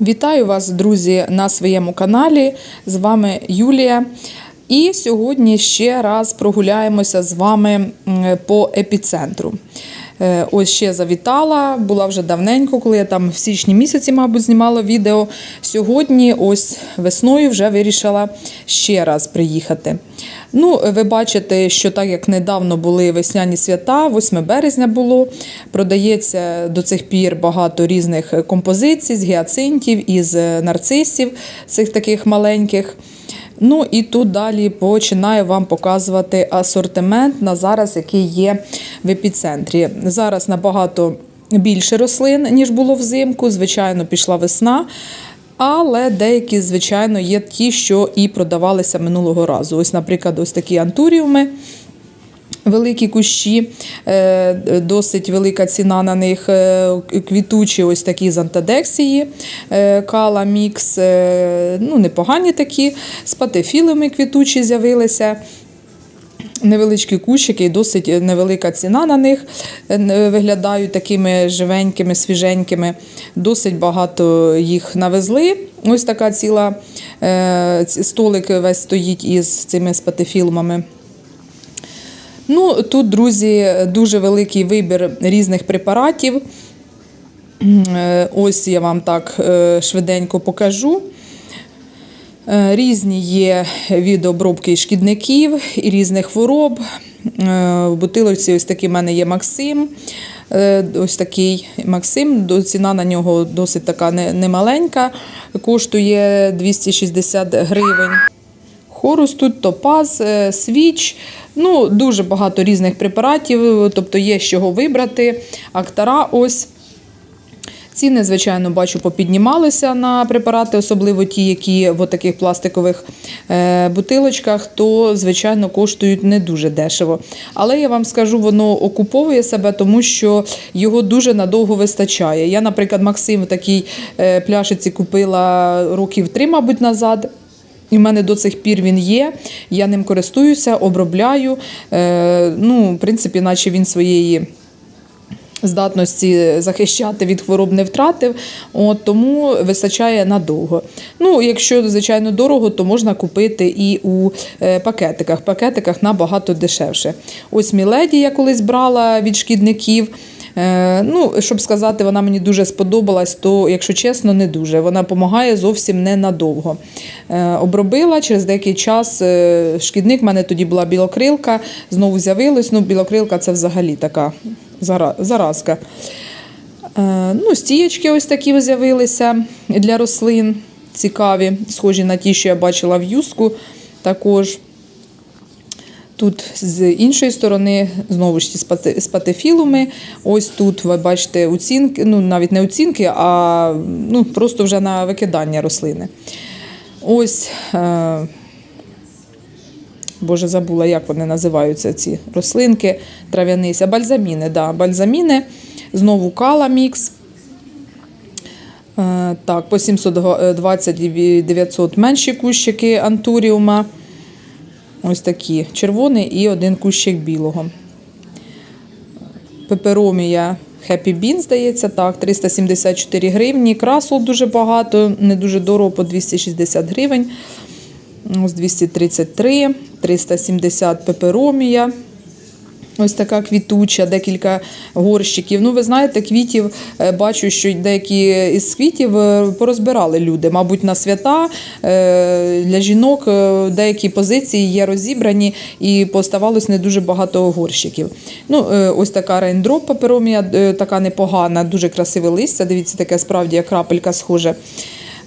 Вітаю вас, друзі, на своєму каналі. З вами Юлія. І сьогодні ще раз прогуляємося з вами по епіцентру. Е, Ось ще завітала, була вже давненько, коли я там в січні місяці, мабуть, знімала відео. Сьогодні, ось весною, вже вирішила ще раз приїхати. Ну, ви бачите, що так як недавно були весняні свята, 8 березня було, продається до цих пір багато різних композицій з гіацинтів, із нарцисів, цих таких маленьких. Ну і тут далі починаю вам показувати асортимент на зараз, який є в епіцентрі. Зараз набагато більше рослин, ніж було взимку. Звичайно, пішла весна. Але деякі, звичайно, є ті, що і продавалися минулого разу. Ось, наприклад, ось такі антуріуми. Великі кущі, е, досить велика ціна на них. е, Квітучі, ось такі з антадексії, е, кала мікс, ну непогані такі, з патефілами квітучі з'явилися. Невеличкі кущики, і досить невелика ціна на них е, виглядають такими живенькими, свіженькими. Досить багато їх навезли. Ось така ціла е, столик весь стоїть із цими спатифілмами. Ну, тут, друзі, дуже великий вибір різних препаратів. Е, Ось я вам так е, швиденько покажу. Е, Різні є від обробки шкідників і різних хвороб. Е, В бутилочці ось такий в мене є Максим. Е, Ось такий Максим, ціна на нього досить така немаленька, коштує 260 гривень. Хорус тут топаз, свіч. Ну, дуже багато різних препаратів, тобто є з чого вибрати. Актара ось. Ціни, звичайно, бачу, попіднімалися на препарати, особливо ті, які в таких пластикових е, бутилочках, то, звичайно, коштують не дуже дешево. Але я вам скажу, воно окуповує себе, тому що його дуже надовго вистачає. Я, наприклад, Максим в такій е, пляшиці купила років три, мабуть, назад. І в мене до цих пір він є. Я ним користуюся, обробляю. Е, ну, в принципі, наче він своєї здатності захищати від хвороб не втратив, от, тому вистачає надовго. Ну, якщо, звичайно, дорого, то можна купити і у е, пакетиках. В пакетиках набагато дешевше. Ось Міледі я колись брала від шкідників. Е, Ну, щоб сказати, вона мені дуже сподобалась, то, якщо чесно, не дуже. Вона допомагає зовсім ненадовго. Е, Обробила через деякий час шкідник, в мене тоді була білокрилка, знову з'явилась. Ну, білокрилка це взагалі така заразка. Е, Ну, стієчки ось такі з'явилися для рослин. Цікаві, схожі на ті, що я бачила в юску також. Тут з іншої сторони знову ж ті спати- спатифілуми. Ось тут ви бачите оцінки, ну навіть не оцінки, а ну, просто вже на викидання рослини. Ось, е, Боже, забула, як вони називаються ці рослинки, трав'янися. Бальзаміни, да, бальзаміни. Знову каламікс. Е, Так, по 720 і 900 менші кущики антуріума. Ось такі червоний і один кущик білого. Пеперомія Happy Bean, здається, так, 374 гривні. Красол дуже багато, не дуже дорого, по 260 гривень. Ось 233, 370 пеперомія. Ось така квітуча, декілька горщиків. Ну, ви знаєте, квітів е, бачу, що деякі із квітів е, порозбирали люди. Мабуть, на свята е, для жінок деякі позиції є розібрані і поставалось не дуже багато горщиків. Ну, ось така рейндроп паперомія, така непогана, дуже красиве листя. Дивіться, таке справді як крапелька схоже.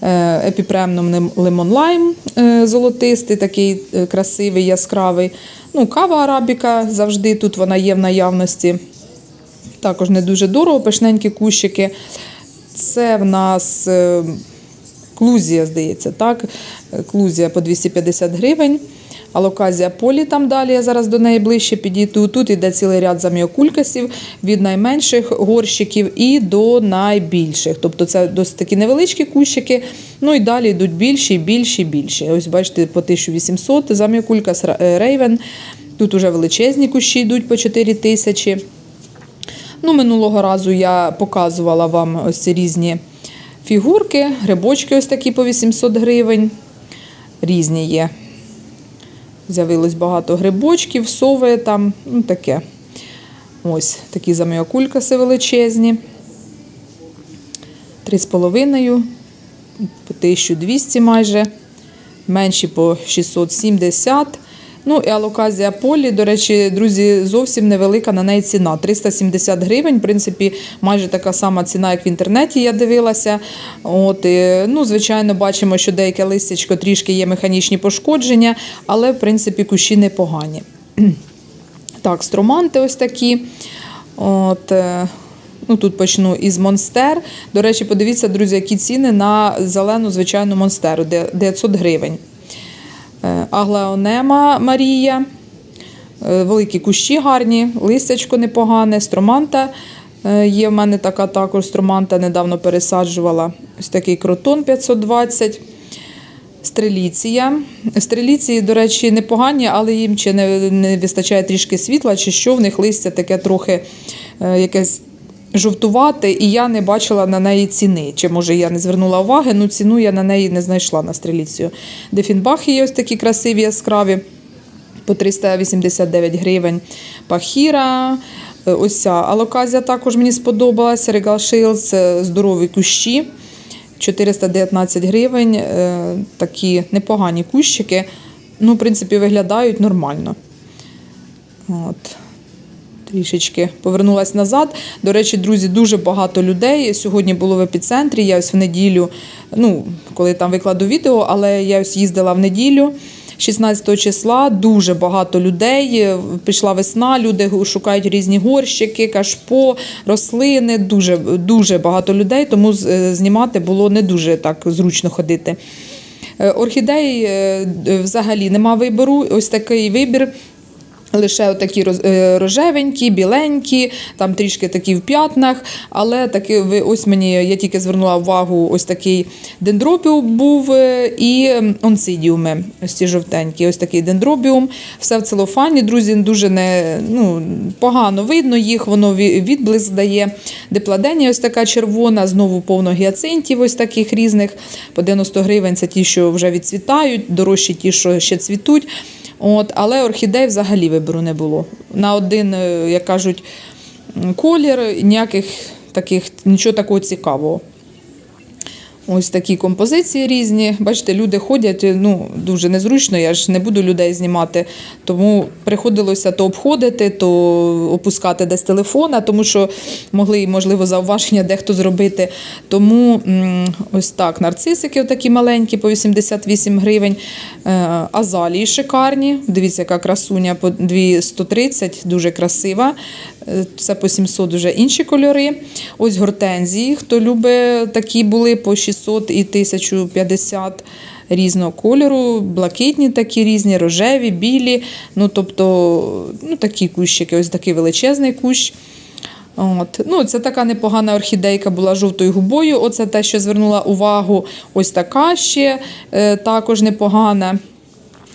Е, Епіпремном лимон лайм е, золотистий, такий е, красивий, яскравий. Ну, кава арабіка завжди тут вона є в наявності. Також не дуже дорого, пишненькі кущики. Це в нас клузія, здається, так? Клузія по 250 гривень. Алоказія полі там далі, я зараз до неї ближче підійду. Тут іде цілий ряд заміокулькасів від найменших горщиків і до найбільших. Тобто це досить такі невеличкі кущики. Ну і далі йдуть більші, більші, більші. Ось бачите, по 1800 заміокулькас е, рейвен. Тут уже величезні кущі йдуть по 4 тисячі. Ну, минулого разу я показувала вам ось ці різні фігурки, грибочки ось такі по 800 гривень. Різні є. З'явилось багато грибочків, сови там, ну таке. Ось такі заміокулькаси величезні. 3,5, по 1200 майже, менші по 670. Ну і алоказія полі, до речі, друзі, зовсім невелика на неї ціна. 370 гривень, в принципі, майже така сама ціна, як в інтернеті я дивилася. От, і, ну, звичайно, бачимо, що деяке листячко трішки є механічні пошкодження, але в принципі кущі непогані. Так, строманти ось такі. От, е, ну, тут почну із Монстер. До речі, подивіться, друзі, які ціни на зелену звичайну Монстеру. 900 гривень. Е, Аглаонема Марія. Е, Великі кущі гарні, листячко непогане, строманта. е, Є в мене така також строманта, недавно пересаджувала. Ось такий кротон 520. Стреліція. Стреліції, до речі, непогані, але їм чи не, не вистачає трішки світла, чи що в них листя таке трохи якесь жовтувате, і я не бачила на неї ціни. Чи може я не звернула уваги, ну ціну я на неї не знайшла на стреліцію. Дефінбахи є ось такі красиві, яскраві по 389 гривень. Пахіра. Е, Ось ця алоказія також мені сподобалася. Regal Shields, е, здорові кущі. 419 гривень. Е, Такі непогані кущики. Ну, в принципі, виглядають нормально. От. Трішечки повернулась назад. До речі, друзі, дуже багато людей. Сьогодні було в епіцентрі. Я ось в неділю, ну, коли там викладу відео, але я ось їздила в неділю. 16 числа дуже багато людей. Пішла весна, люди шукають різні горщики, кашпо, рослини. Дуже, дуже багато людей, тому е, знімати було не дуже так зручно ходити. Е, Орхідей е, взагалі нема вибору. Ось такий вибір. Лише такі рожевенькі, біленькі, там трішки такі в п'ятнах. Але таки ви ось мені я тільки звернула увагу, ось такий дендробіум був е, і онсидіуми. Ось ці жовтенькі, ось такий дендробіум. Все в целофані, друзі, дуже не ну, погано видно їх, воно ві- відблиск дає. Депладенія ось така червона, знову повно гіацинтів, ось таких різних. По 90 гривень це ті, що вже відцвітають, дорожчі ті, що ще цвітуть. От, але орхідей взагалі вибору не було. На один, е, як кажуть, колір ніяких таких, нічого такого цікавого. Ось такі композиції різні. Бачите, люди ходять, ну дуже незручно, я ж не буду людей знімати. Тому приходилося то обходити, то опускати десь телефона, тому що могли, можливо, зауваження дехто зробити. Тому ось так, нарцисики такі маленькі по 88 гривень. Е, Азалії шикарні. Дивіться, яка красуня по 230, дуже красива. Це по 700 вже інші кольори. Ось гортензії. Хто любить, такі були по 600 і 1050 різного кольору, блакитні такі різні, рожеві, білі. Ну, тобто, ну, такі кущики, ось такий величезний кущ. От. Ну, це така непогана орхідейка була жовтою губою. Оце те, що звернула увагу. Ось така ще е, також непогана.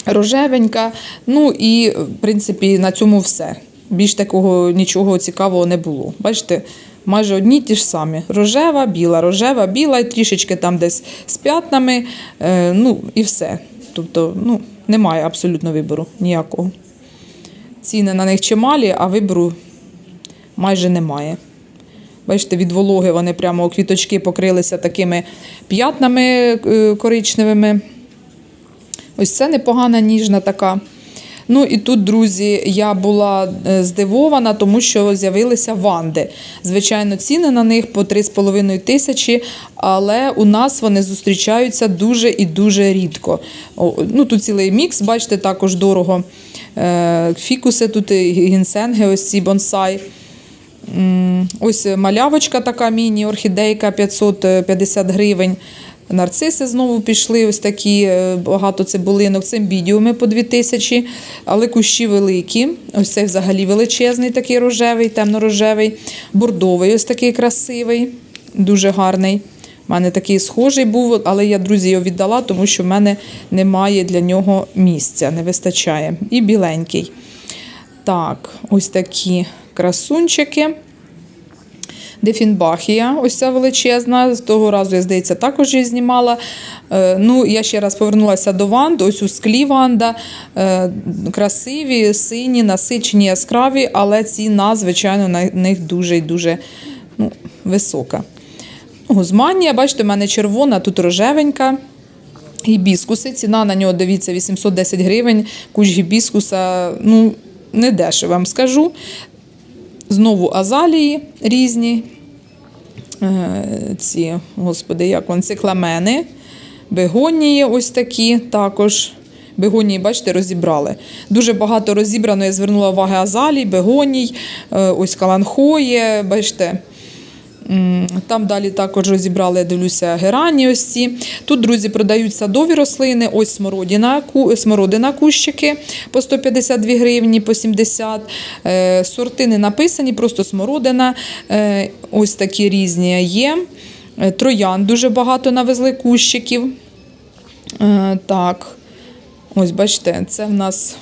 Рожевенька. Ну і, в принципі, на цьому все. Більш такого нічого цікавого не було. Бачите, майже одні ті ж самі: рожева, біла, рожева, біла, і трішечки там десь з п'ятнами. Е, ну і все. Тобто, ну, немає абсолютно вибору ніякого. Ціни на них чималі, а вибору майже немає. Бачите, від вологи вони прямо квіточки покрилися такими п'ятнами е, коричневими. Ось це непогана ніжна така. Ну і тут, друзі, я була е, здивована, тому що з'явилися ванди. Звичайно, ціни на них по 3,5 тисячі, але у нас вони зустрічаються дуже і дуже рідко. Ну, тут цілий мікс, бачите, також дорого. Е, Фікуси, тут і гінсенги, ось ці бонсай. Ось малявочка така міні-орхідейка 550 гривень. Нарциси знову пішли, ось такі е, багато цибулинок, цимбідіуми по 2000, але кущі великі. Ось цей взагалі величезний, такий рожевий, темно-рожевий, бордовий, ось такий красивий, дуже гарний. У мене такий схожий був, але я, друзі, його віддала, тому що в мене немає для нього місця, не вистачає. І біленький. Так, ось такі красунчики. Дефінбахія, ось ця величезна. З того разу, я здається, також її знімала. Е, Ну, я ще раз повернулася до ванд. Ось у склі ванда. Е, Красиві, сині, насичені, яскраві, але ціна, звичайно, на них дуже і дуже ну, висока. Гузманія, бачите, в мене червона, тут рожевенька. Гібіскуси, ціна на нього, дивіться, 810 гривень. Куш гібіскуса, ну, не дешево, вам скажу. Знову азалії різні. Е, Ці, господи, як вон, цикламени, бегонії ось такі також. Бегонії, бачите, розібрали. Дуже багато розібрано, я звернула увагу азалій, бегоній, е, ось каланхоє, бачите. Там далі також розібрали, я дивлюся, герані ось ці. Тут, друзі, продають садові рослини. Ось смородина, смородина кущики по 152 гривні, по 70. Е, Сорти не написані, просто смородина. Е, Ось такі різні є. Е, Троян дуже багато навезли кущиків. Так, ось бачите, це в нас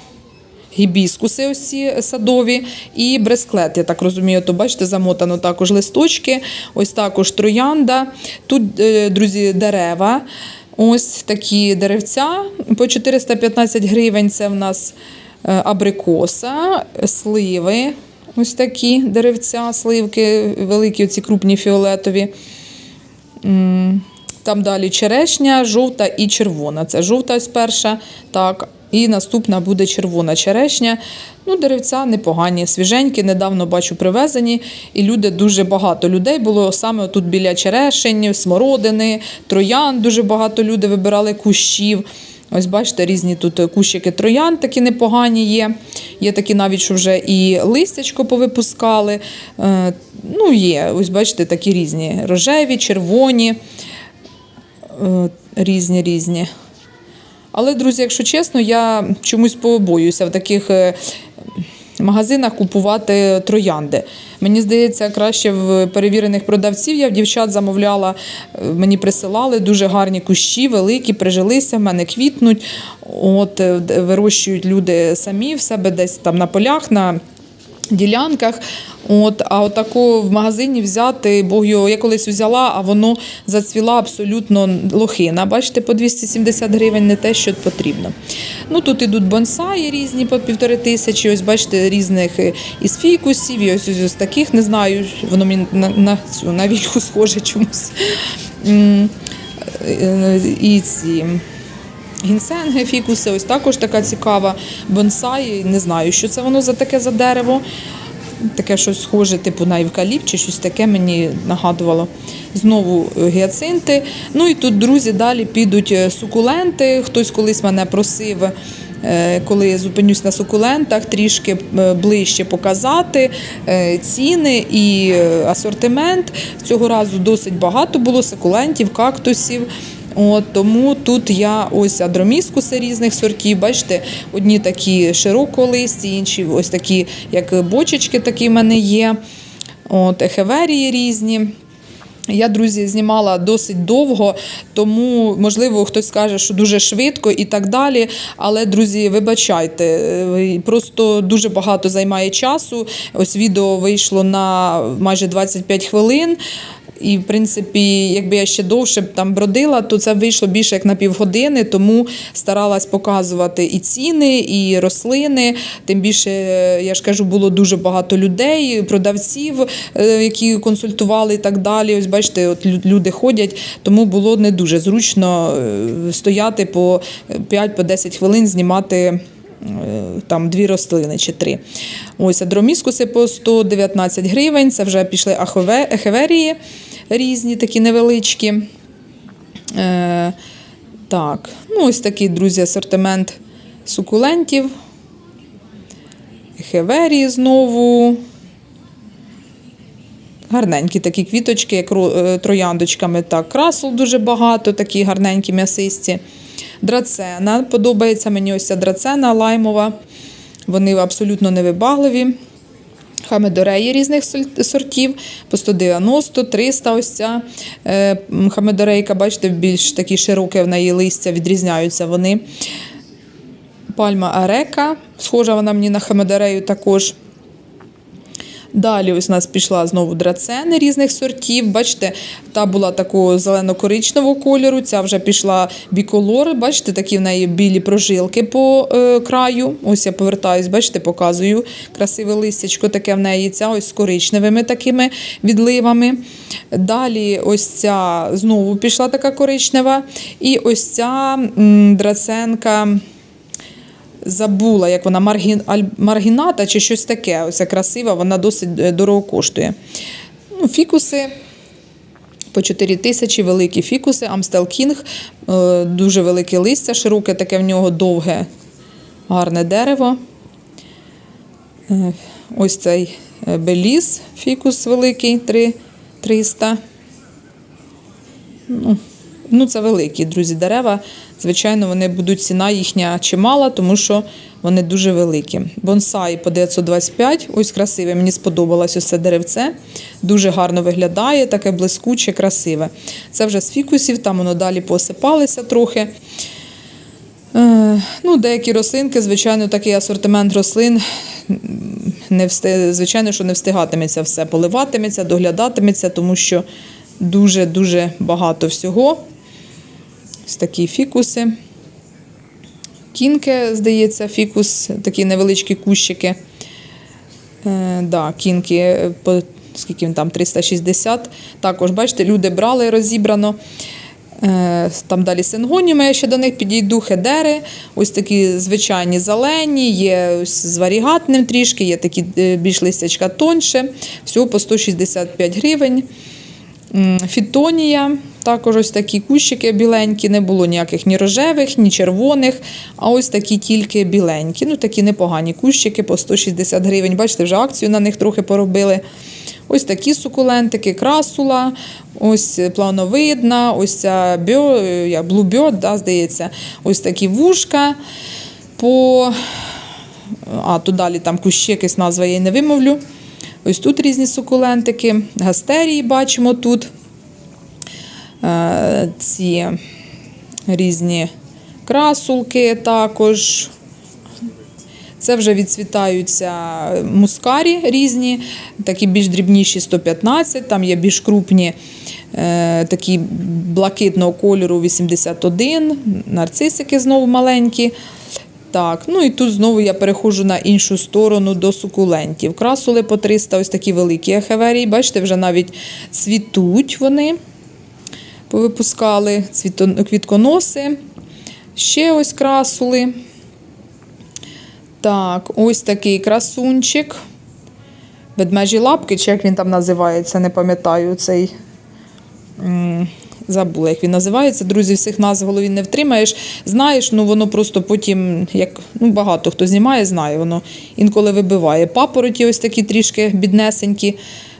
гібіскуси ось садові і бресклет, я так розумію, то бачите, замотано також листочки, ось також троянда. Тут, е, друзі, дерева. Ось такі деревця по 415 гривень. Це в нас е, абрикоса, сливи. Ось такі деревця, сливки, великі, оці крупні фіолетові. Там далі черешня, жовта і червона. Це жовта ось перша, так. І наступна буде червона черешня. Ну, деревця непогані, свіженькі, недавно бачу привезені. І люди дуже багато людей було саме тут біля черешень, смородини, троян. Дуже багато людей вибирали кущів. Ось бачите, різні тут кущики троян такі непогані є. Є такі навіть, що вже і листячко повипускали. Е, Ну, є, ось бачите, такі різні рожеві, червоні, е, різні різні. Але, друзі, якщо чесно, я чомусь побоююся в таких е, магазинах купувати троянди. Мені здається, краще в перевірених продавців. Я в дівчат замовляла, е, мені присилали дуже гарні кущі, великі, прижилися, в мене квітнуть. От е, вирощують люди самі в себе десь там на полях. на ділянках. От, а отаку в магазині взяти, бо його я колись взяла, а воно зацвіла абсолютно лохина. Бачите, по 270 гривень не те, що потрібно. Ну, тут ідуть бонсаї різні по півтори тисячі. Ось бачите, різних е, із фікусів, і ось, ось, ось таких, не знаю, воно мені на, на цю на вільху схоже чомусь. Е, І ці. Гінсенги, фікуси, ось також така цікава бонсай. Не знаю, що це воно за таке за дерево. Таке щось схоже, типу на евкаліпт чи щось таке мені нагадувало. Знову е, гіацинти. Ну і тут, друзі, далі підуть е, сукуленти. Хтось колись мене просив, е, коли я зупинюсь на сукулентах, трішки ближче показати ціни і асортимент. Цього разу досить багато було сукулентів, кактусів. От, тому тут я ось адроміскуси різних сортів. Бачите, одні такі широколисті, інші ось такі, як бочечки, такі в мене є. От, ехеверії різні. Я, друзі, знімала досить довго, тому, можливо, хтось скаже, що дуже швидко і так далі. Але, друзі, вибачайте, е, просто дуже багато займає часу. Ось відео вийшло на майже 25 хвилин. І, в принципі, якби я ще довше там бродила, то це вийшло більше як на півгодини, тому старалась показувати і ціни, і рослини. Тим більше, е, я ж кажу, було дуже багато людей, продавців, е, які консультували і так далі. Ось бачите, от люди ходять, тому було не дуже зручно е, стояти по 5-10 хвилин, знімати. Там дві рослини чи три. Ось адроміскуси по 119 гривень. Це вже пішли ахове- ехеверії різні, такі невеличкі. Е, так, ну ось такий, друзі, асортимент сукулентів. Ехеверії знову. Гарненькі такі квіточки, як е, трояндочками. Так, красул дуже багато, такі гарненькі м'ясисті. Драцена. Подобається мені ось ця драцена лаймова. Вони абсолютно невибагливі. Хамедореї різних сортів по 190, 300 ось ця е, хамедорейка, бачите, більш такі широке в неї листя, відрізняються вони. Пальма арека, схожа вона мені на хамедорею також. Далі ось у нас пішла знову драцени різних сортів. Бачите, та була такого зелено-коричневого кольору, ця вже пішла біколор. Бачите, такі в неї білі прожилки по е, краю. Ось я повертаюсь, бачите, показую красиве листячко таке в неї. Ця ось з коричневими такими відливами. Далі ось ця знову пішла така коричнева. І ось ця драценка. Забула, як вона маргі... аль- маргіната чи щось таке. Ось красива, вона досить е, дорого коштує. Ну, фікуси по 4 тисячі, великі фікуси, Амстел Кінг, дуже велике листя, широке, таке в нього довге, гарне дерево. Е, Ось цей беліс, фікус великий, 3 300. Ну, ну, це великі, друзі, дерева. Звичайно, вони будуть ціна їхня чимала, тому що вони дуже великі. Бонсай по 925, ось красиве. Мені сподобалось ось це деревце. Дуже гарно виглядає, таке блискуче, красиве. Це вже з фікусів, там воно далі посипалися трохи. Е, ну, деякі рослинки, звичайно, такий асортимент рослин. Не всти... Звичайно, що не встигатиметься все, поливатиметься, доглядатиметься, тому що дуже-дуже багато всього. Ось такі фікуси. Кінки, здається, фікус, такі невеличкі кущики. Е, да, кінки, е, по, скільки він там, 360. Також, бачите, люди брали розібрано. Е, Там далі сингоніми, я ще до них підійду, хедери, ось такі звичайні зелені, є ось з варігатним трішки, є такі е, більш листячка тоньше, всього по 165 гривень. Фітонія, також ось такі кущики біленькі, не було ніяких ні рожевих, ні червоних, а ось такі тільки біленькі. Ну, такі непогані кущики по 160 гривень. Бачите, вже акцію на них трохи поробили. Ось такі сукулентики, красула, ось плановидна, ось ця бьо, як Blue да, здається, ось такі вушка. По... А, тут далі там кущі, якась назва я її не вимовлю. Ось тут різні сукулентики, гастерії бачимо тут. Е, Ці різні красулки також. Це вже відцвітаються мускарі різні, такі більш дрібніші 115, там є більш крупні, е, такі блакитного кольору 81, нарцисики знову маленькі. Так, ну і тут знову я переходжу на іншу сторону до сукулентів. Красули по 300, ось такі великі ехеверії. Бачите, вже навіть цвітуть вони, повипускали квітконоси. Ще ось красули. Так, ось такий красунчик. Ведмежі лапки, чи як він там називається, не пам'ятаю цей. Забула, як він називається. Друзі, всіх нас в голові не втримаєш. Знаєш, ну воно просто потім, як ну, багато хто знімає, знає, воно інколи вибиває. Папороті ось такі трішки біднесенькі.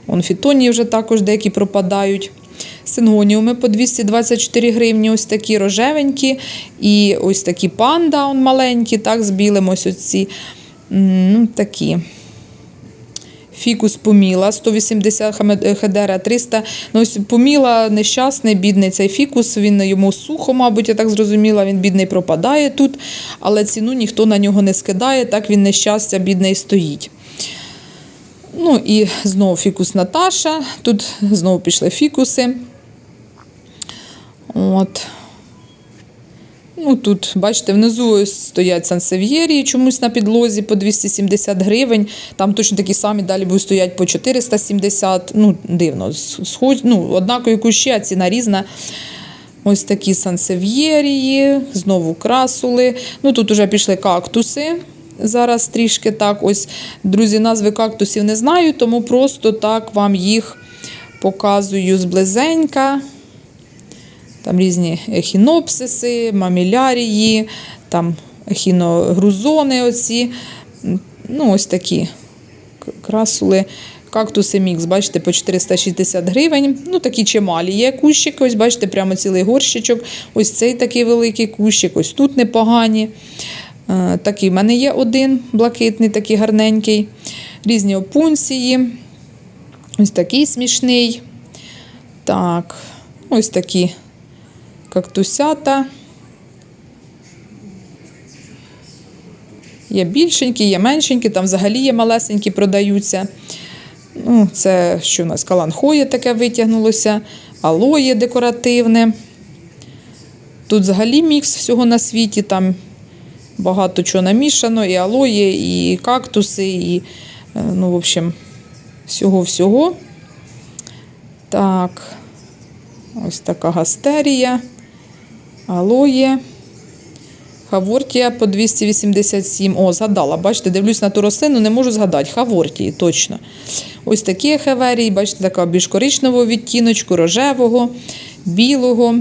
Вон фітонії вже також деякі пропадають. Сингоніуми по 224 гривні, ось такі рожевенькі. І ось такі панда он маленькі, так, з білим ось оці. Ну, такі. Фікус поміла 180 хаме- е, хедера 300. Ну, ось поміла нещасний, бідний цей фікус. Він йому сухо, мабуть, я так зрозуміла. Він бідний пропадає тут, але ціну ніхто на нього не скидає. Так він нещастя бідний стоїть. Ну і знову фікус Наташа. Тут знову пішли фікуси. От. Ну, тут, бачите, внизу стоять сансев'єрії чомусь на підлозі по 270 гривень. Там точно такі самі далі будуть стоять по 470. Ну, дивно, схож, ну, однакові кущі, а ціна різна. Ось такі сансев'єрії, знову красули. Ну, тут вже пішли кактуси. Зараз трішки так. Ось, друзі, назви кактусів не знаю, тому просто так вам їх показую зблизенька. Там різні ехінопсиси, мамілярії, там ехіногрузони оці. Ну, ось такі красули. Кактуси мікс, бачите, по 460 гривень. Ну, такі чималі є кущики. Ось, бачите, прямо цілий горщичок. Ось цей такий великий кущик, ось тут непогані. Е, Такий в мене є один блакитний, такий гарненький. Різні опунції. Ось такий смішний. Так, ось такі кактусята. Є більшенькі, є меншенькі, там взагалі є малесенькі, продаються. Ну, це що у нас каланхоє таке витягнулося, алоє декоративне. Тут взагалі мікс всього на світі, там багато чого намішано, і алоє, і кактуси, і, е, ну, в общем, всього-всього. Так, ось така гастерія, алоє. Хавортія по 287. О, згадала. Бачите, дивлюсь на ту рослину, не можу згадати. Хавортії, точно. Ось такі хеверії, бачите, така більш коричневого відтіночку, рожевого, білого.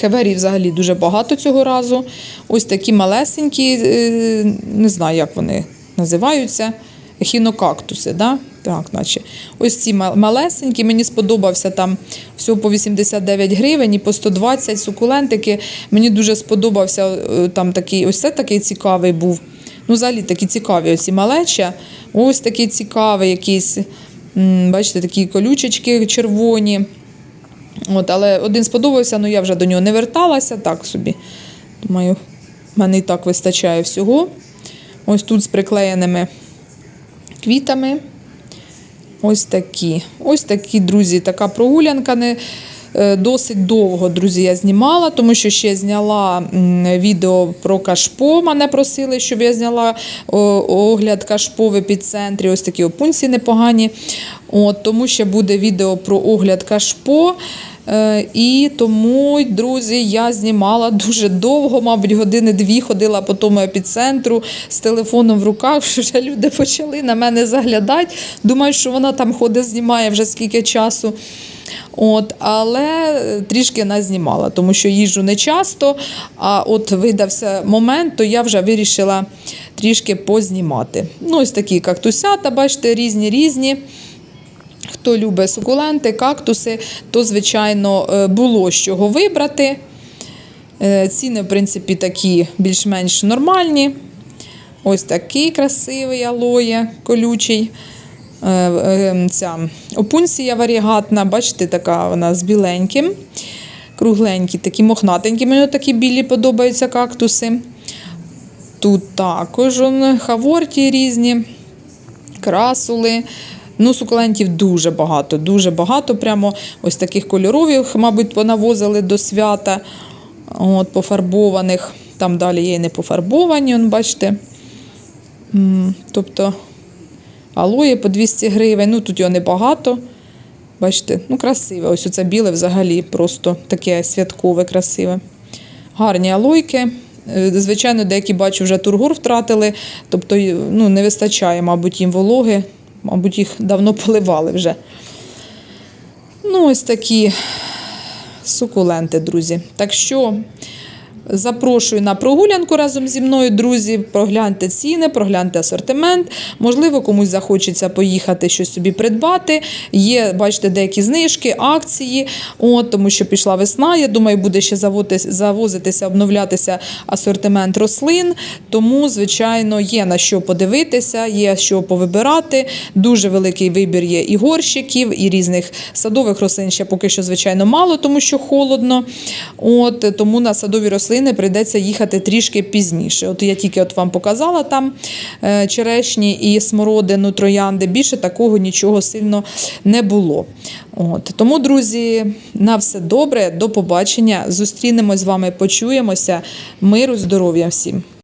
Хеверій взагалі дуже багато цього разу. Ось такі малесенькі, е, не знаю, як вони називаються. Хінокактуси, да? так, наче. Ось ці малесенькі, мені сподобався там всього по 89 гривень і по 120 сукулентики. Мені дуже сподобався е, там такий, ось це такий цікавий був. Ну, взагалі такі цікаві оці малеча. Ось такий цікавий якийсь, бачите, такі колючечки червоні. От, але один сподобався, але я вже до нього не верталася, так собі. Думаю, в мене і так вистачає всього. Ось тут з приклеєними квітами. Ось такі. Ось такі, друзі, така прогулянка. Не, е, досить довго, друзі, я знімала, тому що ще зняла відео про кашпо. Мене просили, щоб я зняла огляд кашпо в епіцентрі. Ось такі опунції непогані. От, тому ще буде відео про огляд кашпо. Е, І тому, друзі, я знімала дуже довго, мабуть, години дві ходила по тому епіцентру з телефоном в руках. Вже люди почали на мене заглядати. Думають, що вона там ходить, знімає вже скільки часу. От, але трішки не знімала, тому що їжджу не часто. А от видався момент, то я вже вирішила трішки познімати. Ну, ось такі кактусята, бачите, різні різні. Хто любить сукуленти, кактуси, то, звичайно, е, було з чого вибрати. Е, Ціни, в принципі, такі більш-менш нормальні. Ось такий красивий алоє, колючий. Е, е, Ця опунція варігатна, бачите, така вона з біленьким. Кругленькі, такі мохнатенькі. Мені такі білі подобаються кактуси. Тут також хаворті різні, красули. Ну, сукулентів дуже багато, дуже багато. Прямо ось таких кольорових, мабуть, понавозили до свята. От, пофарбованих. Там далі є і не пофарбовані, он, бачите. Тобто алоє по 200 гривень. Ну, тут його небагато. Бачите, ну красиве. Ось оце біле взагалі просто таке святкове, красиве. Гарні алойки. Е, Звичайно, деякі бачу, вже тургор втратили, тобто ну, не вистачає, мабуть, їм вологи, мабуть, їх давно поливали вже. Ну, ось такі сукуленти, друзі. Так що запрошую на прогулянку разом зі мною, друзі. Прогляньте ціни, прогляньте асортимент. Можливо, комусь захочеться поїхати щось собі придбати. Є, бачите, деякі знижки, акції. От, тому що пішла весна. Я думаю, буде ще завозитися, обновлятися асортимент рослин. Тому, звичайно, є на що подивитися, є що повибирати. Дуже великий вибір є і горщиків, і різних садових рослин ще поки що, звичайно, мало, тому що холодно. От, тому на садові рослини прийдеться їхати трішки пізніше. От я тільки от вам показала там е, черешні і смородину, троянди. Більше такого нічого сильно не було. От. Тому, друзі, на все добре, до побачення. Зустрінемось з вами, почуємося. Миру, здоров'я всім!